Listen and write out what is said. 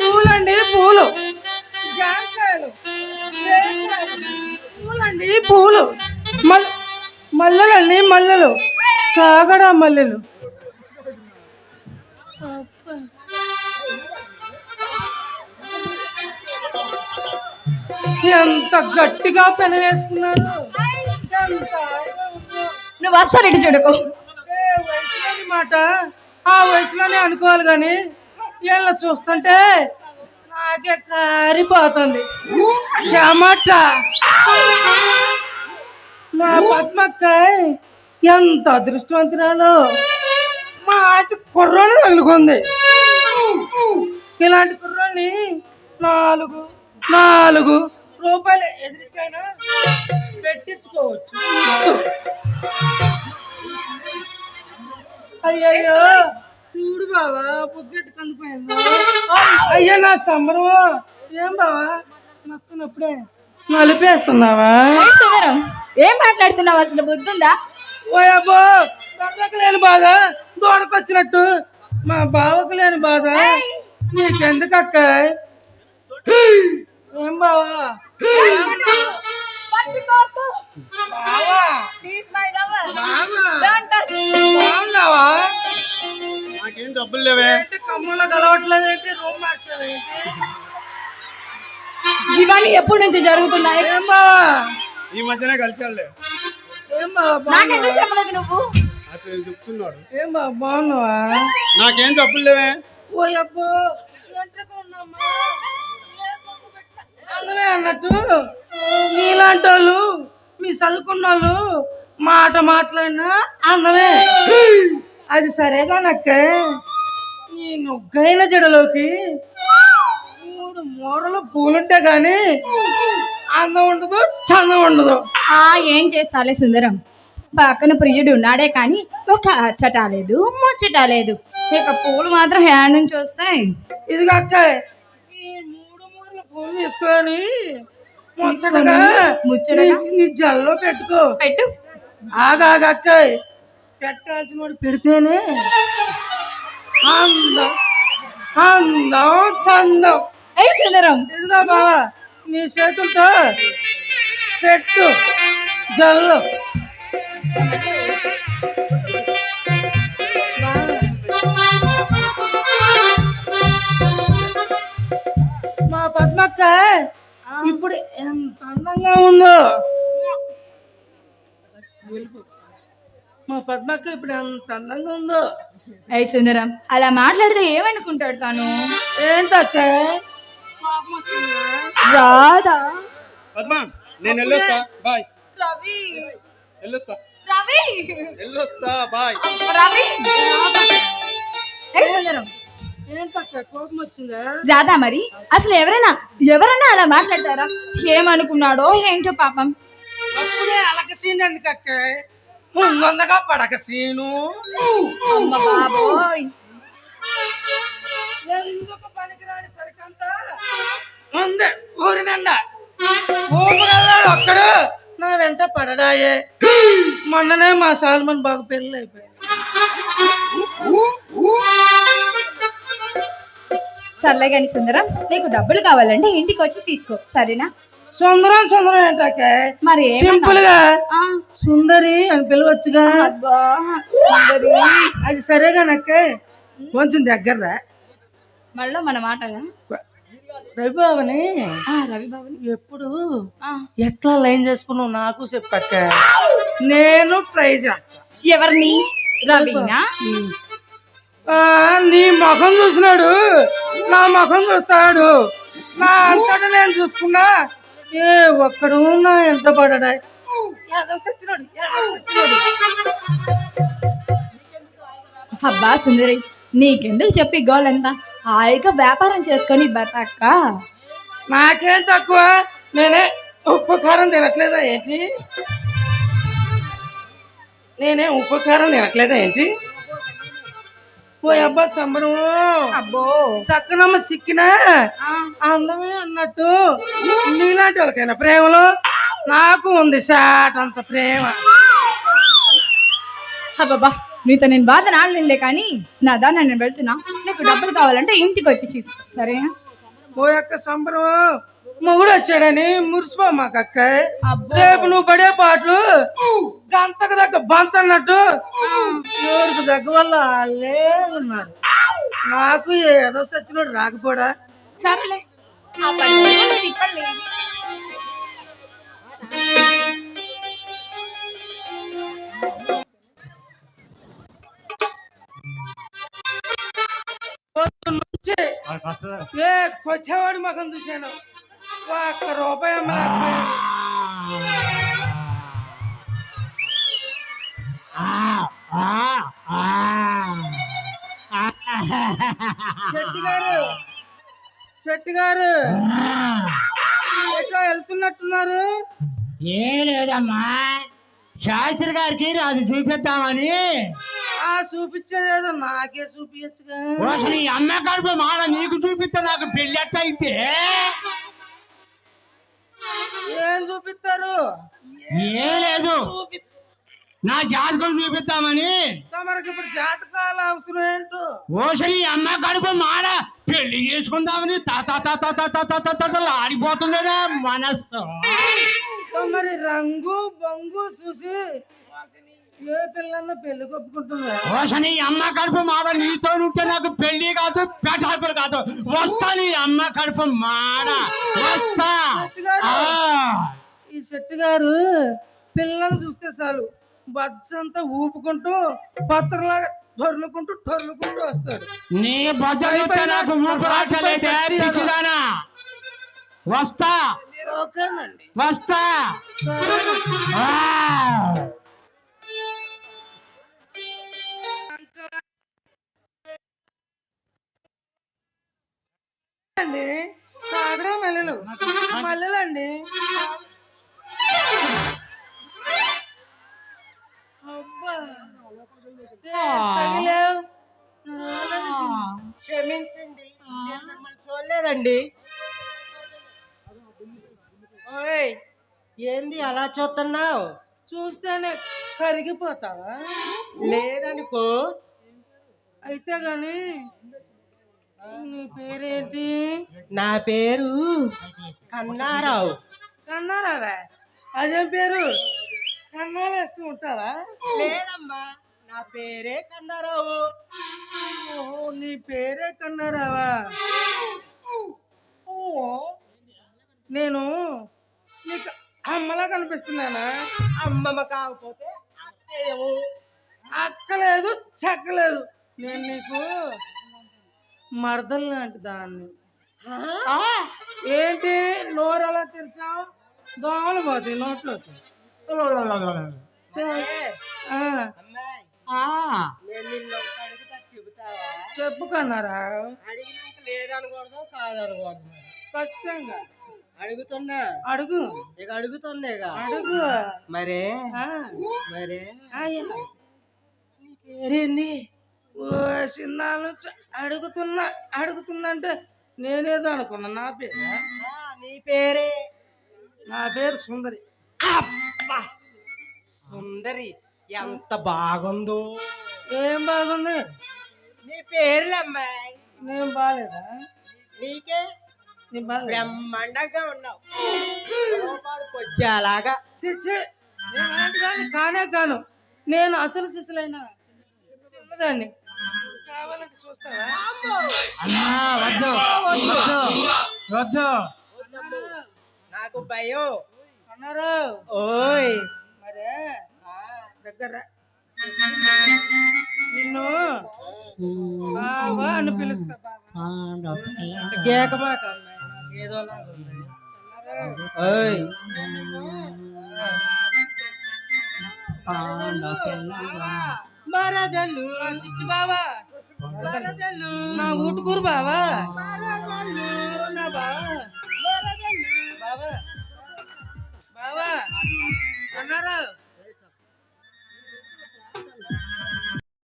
పూలండి పూలు. పూలండి పూలు. మల్ మల్లెలండి మల్లెలు. కాగడ మల్లెలు. ఎంత గట్టిగా పెన వేసుకున్నారు ఎంత హాయిగా ఉందో. నువ్వు అస్సలు ఇటు చూడకు. మాట. ఆ వయసులోనే అనుకోవాలి కానీ వీళ్ళ చూస్తుంటే నాకే కారిపోతుంది. చెమట. మా పద్మక్క ఎంత అదృష్టవంతురాలు? మా ఆచ కుర్రోని తగులుకుంది ఇలాంటి కుర్రోని నాలుగు నాలుగు రూపాయలు ఎదిరించైనా పెట్టించుకోవచ్చు. అయ్యయ్యో. చూడు బావా బుగ్గెట్టు కందిపోయింది. అయ్యో నా సంబరం. ఏం బావా? నప్పునప్పుడే నలిపేస్తున్నావా? ఏం మాట్లాడుతున్నావు? అసలు బుద్ధి ఉందా ఓ అబ్బో పక్కకు లేని బాధ దూడకొచ్చినట్టు. మా బావకు లేని బాధ. నీకెందుకు అక్క ఏం బావా? బావా. బావా. నాకేం డబ్బులు లేవే. ఏంటి కమ్ములో కలవట్లేదు ఏంటి? రూమ్ మార్చాలి ఇవన్నీ ఎప్పటి నుంచి జరుగుతున్నాయి? ఏం బావా? ఈ మధ్యనే కలిసాడులే ఏం బావా నాకెందుకు బాగున్నావా చెప్పలేదు నువ్వు? అతను చెప్తున్నాడు. ఏం బావా బాగున్నావా? నాకేం డబ్బులు లేవే. ఓ అబ్బో అందమే అన్నట్టు మీలాంటి వాళ్ళు మీ చదువుకున్న వాళ్ళు మాట మాట్లాడినా అందమే. అది సరేగానక్క. నీ నుగ్గైన జడలోకి మూడు మూరలు పూలుంటే గాని అందం ఉండదు చందం ఉండదు. ఆ ఏం చేస్తాలే సుందరం? పక్కన ప్రియుడు ఉన్నాడే కానీ ఒక అచ్చట లేదు ముచ్చట లేదు. ఇక పూలు మాత్రం హ్యాండ్ నుంచి వస్తాయి. ఇదిగో అక్క ఈ మూడు మూరల పూలు తీసుకొని ముచ్చటగా ముచ్చటగా? నీ- నీ జల్లో పెట్టుకో. పెట్టు. ఆగాగక్క పెట్టాల్సిన వాడు పెడితేనే అందం అందం చందం. సుందరం ఇదిగో బావా నీ చేతులతో పెట్టు జల్లు. మా పద్మక్క ఇప్పుడు ఎంత అందంగా ఉందో. మా పద్మక్క ఇప్పుడు ఎంత అందంగా ఉందో. ఏ సుందరం అలా మాట్లాడితే ఏమనుకుంటాడు తాను? వచ్చిందా? రాదా పద్మ నేను వెళ్ళొస్తా. బాయ్. రవి. వెళ్ళొస్తా. రవి. వెళ్ళొస్తా బాయ్. రవి. ఏ సుందరం. ఏంటక్క కోపం వచ్చిందా? రాదా మరి అసలు ఎవరైనా ఎవరైనా అలా మాట్లాడతారా? ఏమనుకున్నాడో ఏంటో పాపం. అప్పుడే ఎందుకు ముందొందగా పడక సీను. అమ్మ బాబోయ్. ఎందుకు పనికిరాని సరికంతా? ఉంది ఊరి నిండా. ఊపిగల్లాడు ఒక్కడు. నా వెంట పడడాయే. మొన్ననే మా సాల్మన్ బాగు పెళ్ళి అయిపోయింది. సర్లే కానీ సుందరం నీకు డబ్బులు కావాలంటే ఇంటికి వచ్చి తీసుకో సరేనా? సుందరం సుందరం ఏంటక్క? మరి? సింపుల్గా సుందరి అని పిలవచ్చుగా. అది సరేగానక్క? కొంచెం దగ్గరదా మళ్ళీ మన మాటగా రవిబాబుని? ఆ, రవి బాబుని ఎప్పుడు ఎట్లా లైన్ చేసుకున్నావు నాకు చెప్పక్క? నేను ట్రై చేస్తా. ఎవరిని? రవినా? నీ ముఖం చూసినాడు. నా ముఖం చూస్తాడు. నా అంతటా నేను చూసుకున్నా. ఏ ఒక్కడు ఎంత పడడా? అబ్బా సుందరి నీకెందుకు చెప్పి గోలంతా? హాయిగా వ్యాపారం చేసుకొని బతక్క. నాకేం తక్కువ? నేనే ఉప్పు కారం తినట్లేదా ఏంటి? నేనే ఉప్పు కారం తినట్లేదా ఏంటి? ఓ అబ్బా సంబరం. అబ్బో. చక్కనమ్మ సిక్కినా అందమే అన్నట్టు నీలాంటి వాళ్ళకైనా ప్రేమలో? నాకు ఉంది షాట్ అంత ప్రేమ. అబ్బబ్బా నీతో నేను బాధ నాడలే కానీ నా దాన్ని నేను వెళ్తున్నా. నీకు డబ్బులు కావాలంటే ఇంటికి వచ్చి సరేనా? ఓ యొక్క సంబరం. మొగుడు వచ్చాడని మురిసిపో మాకు అక్క అబ్బో. రేపు నువ్వు పడే పాటలు గంతకు దగ్గర బంత అన్నట్టు ఎవరికి దగ్గర వల్ల వాళ్ళే ఉన్నారు. నాకు ఏదో సచ్చినోడు రాకపోడా? సర్లే. ఏ కొచ్చేవాడి ముఖం చూశాను. ఒక్క రూపాయి శెట్టి గారు. శెట్టి గారు. ఎటో వెళ్తున్నట్టున్నారు? ఏం లేదమ్మా. శాస్త్రి గారికి అది చూపిద్దామని. ఆ చూపించేది ఏదో నాకే చూపించచ్చుగా అమ్మ కడుపు మాట నీకు చూపిస్తే నాకు పెళ్ళి అయితే ఏం చూపిస్తారు ఏం లేదు. నా జాతకం చూపిద్దామని. తమరికి ఇప్పుడు జాతకాల అవసరం ఏంటో? ఈ అమ్మ కడుపు మాడ పెళ్ళి చేసుకుందామని ఆడిపోతుండేనా మనస్సు. మరి రంగు బొంగు చూసి ఏ పిల్లన్న పెళ్ళి ఈ అమ్మ కడుపు మాడ నీతో ఉంటే నాకు పెళ్ళి కాదు పెటాకులు కాదు. వస్తా నీ అమ్మ కడుపు మాడ. వస్తా. ఈ శెట్టి గారు పిల్లలు చూస్తే చాలు. బజ్జంతా ఊపుకుంటూ పత్రలాగా టొర్లుకుంటూ టొర్లుకుంటూ వస్తాడు నీ పిచ్చిదానా? వస్తా. ఓకేనండి. వస్తా. చూడలేదండి. ఓయ్ ఏంది అలా చూస్తున్నావు? చూస్తేనే కరిగిపోతావా? లేదనుకో. అయితే గాని నీ పేరేంటి? నా పేరు కన్నారావు. కన్నారావా? అదేం పేరు? కన్నాలు వేస్తూ ఉంటావా? లేదమ్మా. నా పేరే కన్నారావు. ఓహో నీ పేరే కన్నారావా? నేను నీకు అమ్మలా కనిపిస్తున్నానా? అమ్మమ్మ కాకపోతే అత్తయ్యవు. అక్కలేదు చెక్కలేదు. నేను నీకు మరదలు లాంటి దాన్ని. ఆ? ఏంటి? నోరు అలా తెరిచావు? దోమలు పోతాయి ఆ. నేను నిన్ను ఒకటి అడుగుతా చెబుతావా? చెప్పుకున్నారా అడిగినాక లేదనకూడదు కాదనకూడదు ఖచ్చితంగా. అడుగుతున్నా? అడుగు. ఇక అడుగుతున్నాయిగా అడుగు. మరే? ఆ, మరే? ఆయా. నీ పేరేంది ఓ నుంచి అడుగుతున్నా అడుగుతున్నా అంటే నేనేదో అనుకున్నా. నా పేరు? ఆ, నీ పేరే? నా పేరు సుందరి. అబ్బా! సుందరి. ఎంత బాగుందో. ఏం బాగుంది? నీ పేర్లు అమ్మాయి నేను బాగాలేదా నీకే నీ బాగా బ్రహ్మాండంగా ఉన్నావు. చిచ్చి నేను అలాంటి కానే కాను. నేను అసలు శిశులైన చిన్నదాన్ని. కావాలంటే చూస్తావా? అమ్మా! వద్దు. వద్దు. వద్దు. నాకు భయం. అన్నారు ఓయ్. మరే. ఆ, దగ్గర. నిన్ను బావా అని పిలుస్తా గేకమాక మరదలు నా సిట్టి బావా. మరదలు నా ఊటుకూరు బావా. మరదలు నా బావా మరదలు బావా. బావా. అన్నారు